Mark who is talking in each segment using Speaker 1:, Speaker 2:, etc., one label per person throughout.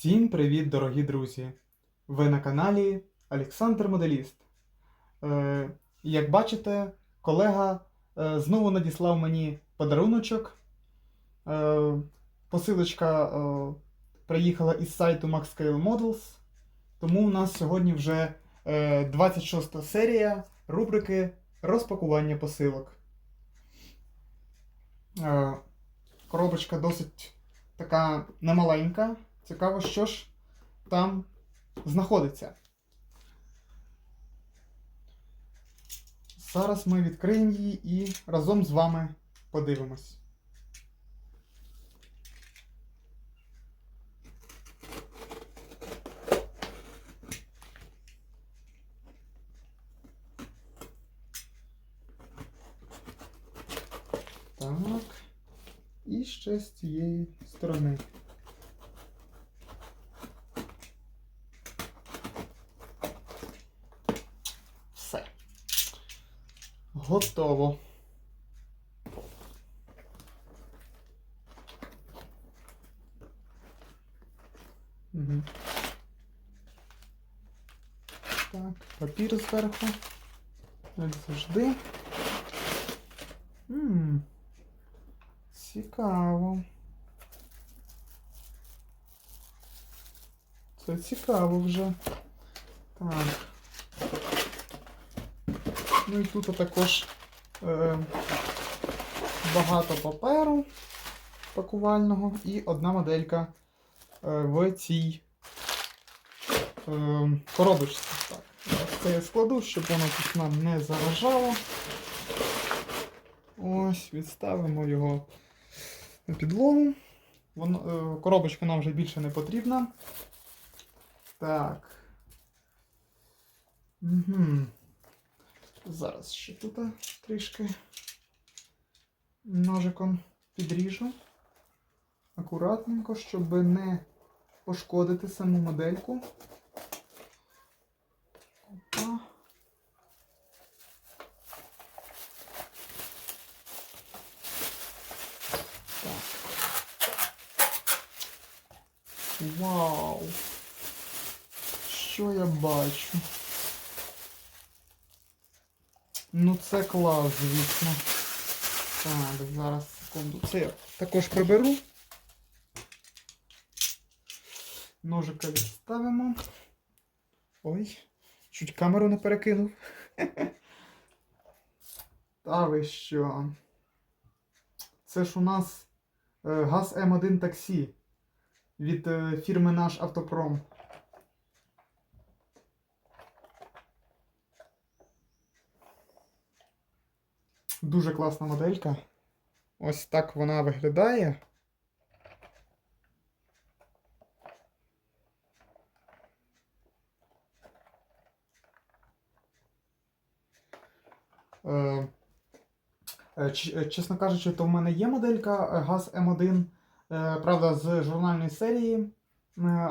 Speaker 1: Всім привіт, дорогі друзі! Ви на каналі Олександр Моделіст. Е, як бачите, колега е, знову надіслав мені подаруночок. Е, посилочка е, приїхала із сайту MaxScale Models. Тому у нас сьогодні вже е, 26 серія рубрики розпакування посилок. Е, коробочка досить така немаленька. Цікаво, що ж там знаходиться. Зараз ми відкриємо її і разом з вами подивимось. Так. І ще з цієї сторони. Готово. Угу. Так, папір зверху. Як завжди. Ммм. Цікаво. Це цікаво вже. Так. Ну і тут також е, багато паперу пакувального і одна моделька е, в цій е, коробочці. Так. Це я складу, щоб воно тут нам не заважало. Ось, відставимо його на підлогу. Воно, е, коробочка нам вже більше не потрібна. Так. Угу. Зараз ще тут трішки ножиком підріжу. Акуратненько, щоб не пошкодити саму модельку. Опа. Так. Вау! Що я бачу? Ну це клас, звісно. Так, зараз секунду. Це я також приберу. Ножика відставимо. Ой, чуть камеру не перекинув. Та ви що? Це ж у нас е, газ М1 таксі від е, фірми Наш Автопром. Дуже класна моделька. Ось так вона виглядає. Е, е, е, Чесно кажучи, то в мене є моделька ГАЗ М1, е, правда, з журнальної серії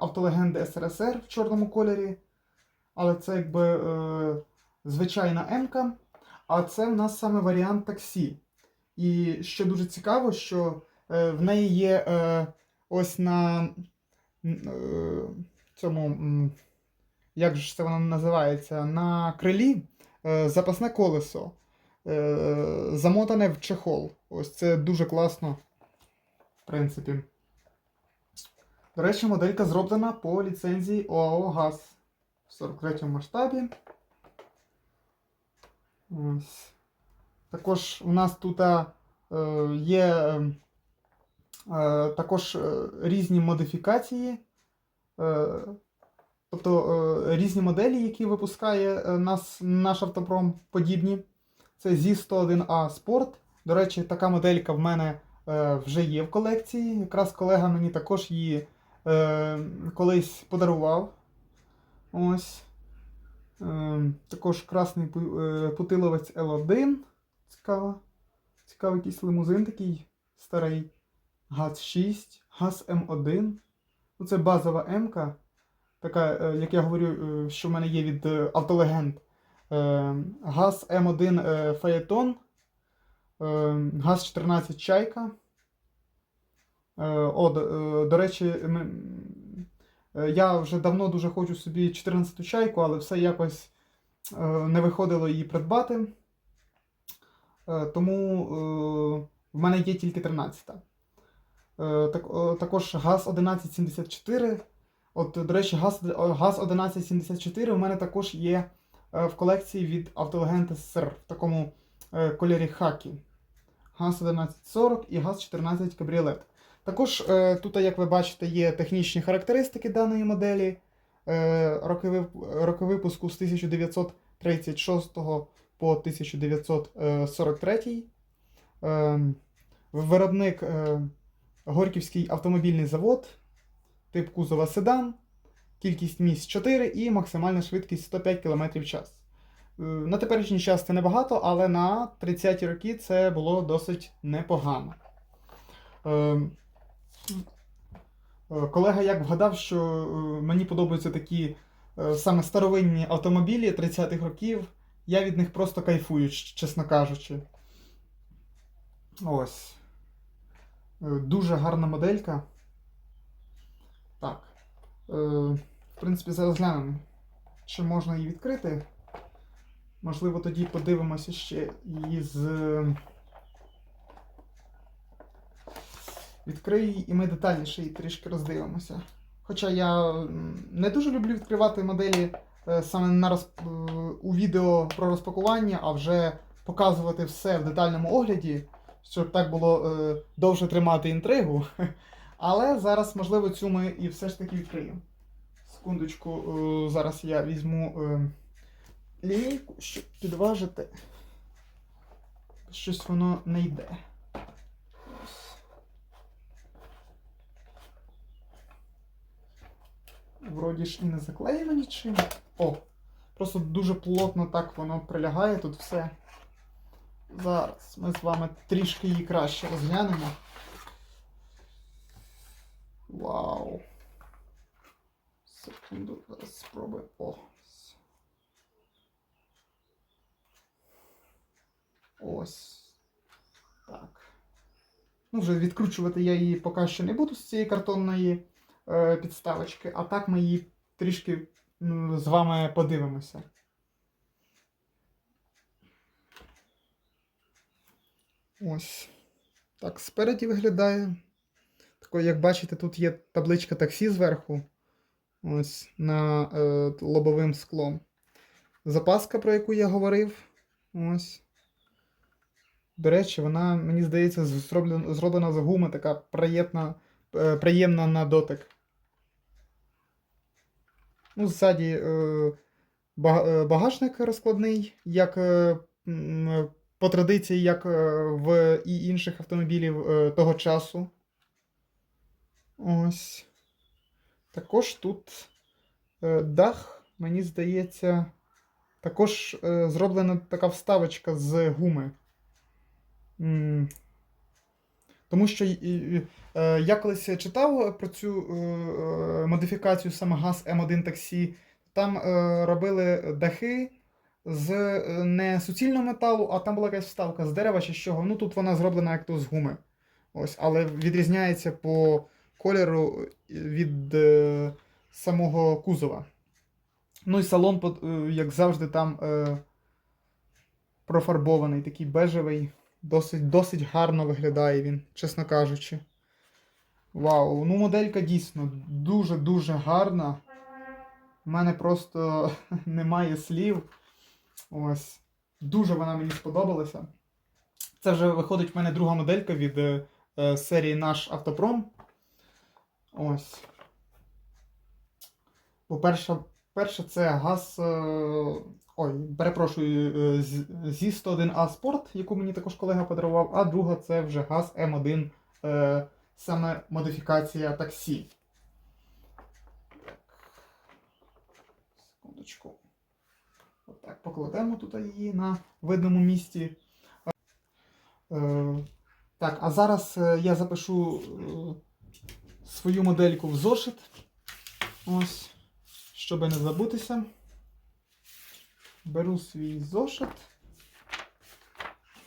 Speaker 1: Автолегенди СРСР в чорному кольорі. Але це якби звичайна М-ка. А це в нас саме варіант таксі. І ще дуже цікаво, що е, в неї є е, ось на е, цьому, як же це воно називається, на крилі запасне колесо, замотане в чехол. Ось це дуже класно, в принципі. До речі, моделька зроблена по ліцензії ОАО ГАЗ в 43 масштабі. Ось. Також у нас тут е, є е, е, також різні модифікації, тобто різні моделі, які випускає нас, наш автопром подібні. Це ZI-101A Sport. До речі, така моделька в мене вже є в колекції. Якраз колега мені також її колись подарував. Ось. Е, також красний пу- е, путиловець L1. Цікаво. Цікавий якийсь лимузин такий старий. ГАЗ-6, ГАЗ-М1. Ну, це базова М-ка. Така, е, як я говорю, е, що в мене є від Автолегенд. Е, ГАЗ М1 е, Фаєтон. Е, ГАЗ-14 Чайка. Е, О, до, речі, Я вже давно дуже хочу собі 14-ту чайку, але все якось е, не виходило її придбати. Е, Тому е, в мене є тільки 13-та. Е, Так, е, також ГАЗ 1174. От, до речі, ГАЗ, ГАЗ 1174 у мене також є е, в колекції від Автолегенди СССР в такому е, кольорі хакі. ГАЗ 1140 і ГАЗ 14 Кабріолет. Також е, тут, як ви бачите, є технічні характеристики даної моделі. Е, роки, випуску з 1936 по 1943. Е, виробник Горьківський автомобільний завод, тип кузова седан, кількість місць 4 і максимальна швидкість 105 км в час. На теперішній час це небагато, але на 30-ті роки це було досить непогано. Е, Колега як вгадав, що е, мені подобаються такі е, саме старовинні автомобілі 30-х років. Я від них просто кайфую, чесно кажучи. Ось. Дуже гарна моделька. Так. В принципі, зараз глянемо, чи можна її відкрити. Можливо, тоді подивимося ще її. Відкрию і ми детальніше її трішки роздивимося. Хоча я не дуже люблю відкривати моделі е, саме на розп... е, у відео про розпакування, а вже показувати все в детальному огляді, щоб так було е, довше тримати інтригу. Але зараз, можливо, цю ми і все ж таки відкриємо. Секундочку, е, зараз я візьму е, лінійку, щоб підважити. Щось воно не йде. Вроді ж і не заклеєно нічим. О! Просто дуже плотно так воно прилягає тут все. Зараз ми з вами трішки її краще розглянемо. Вау. Секунду, зараз спробуємо. Ось. Так. Ну, вже відкручувати я її поки що не буду з цієї картонної підставочки, а так ми її трішки з вами подивимося. Ось. Так, спереді виглядає. Тако, як бачите, тут є табличка таксі зверху. Ось на е, лобовим склом. Запаска, про яку я говорив. Ось. До речі, вона, мені здається, зроблена, зроблена з гуми, така приємна, е, приємна на дотик. Ну, ззаді е, е, багажник розкладний, як е, по традиції, як в і інших автомобілів того часу. Ось. Також тут дах, мені здається, також зроблена така вставочка з гуми. Тому що е, я колись читав про цю е, е, модифікацію саме ГАЗ М1 таксі. Там робили дахи з не суцільного металу, а там була якась вставка з дерева чи з чого. Ну тут вона зроблена як то з гуми. Ось, але відрізняється по кольору від самого кузова. Ну і салон, як завжди, там профарбований, такий бежевий. Досить, досить гарно виглядає він, чесно кажучи. Вау, ну моделька дійсно дуже-дуже гарна. У мене просто немає слів. Ось. Дуже вона мені сподобалася. Це вже виходить в мене друга моделька від е, е, серії Наш Автопром. Ось. Бо перша це газ. Е, ой, перепрошую, е, зі 101А Спорт, яку мені також колега подарував, а друга це вже газ М1, е, саме модифікація таксі. Секундочку. Отак, покладемо тут її на видному місці. Так, а зараз я запишу свою модельку в зошит. Ось, щоб не забутися. Беру свій зошит.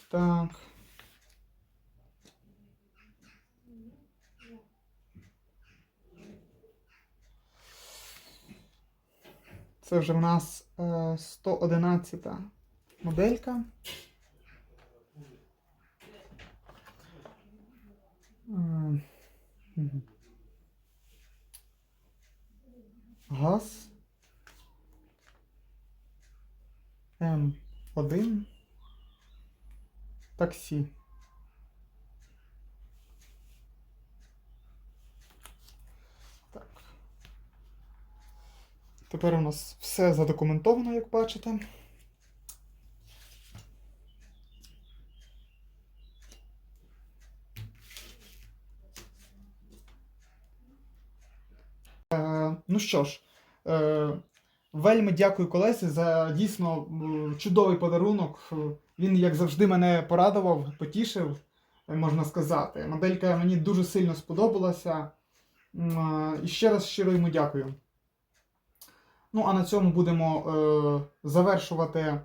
Speaker 1: Так. Це вже в нас е, 111 моделька. Е, Газ. М1. Таксі. Так. Тепер у нас все задокументовано, як бачите. Е, ну що ж, е, вельми дякую колесі за дійсно чудовий подарунок. Він, як завжди, мене порадував, потішив, е, можна сказати. Моделька мені дуже сильно сподобалася. Е, І ще раз щиро йому дякую. Ну, а на цьому будемо е, завершувати е,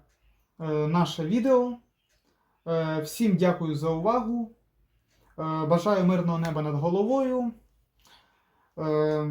Speaker 1: наше відео. Е, всім дякую за увагу. Е, бажаю мирного неба над головою. Е,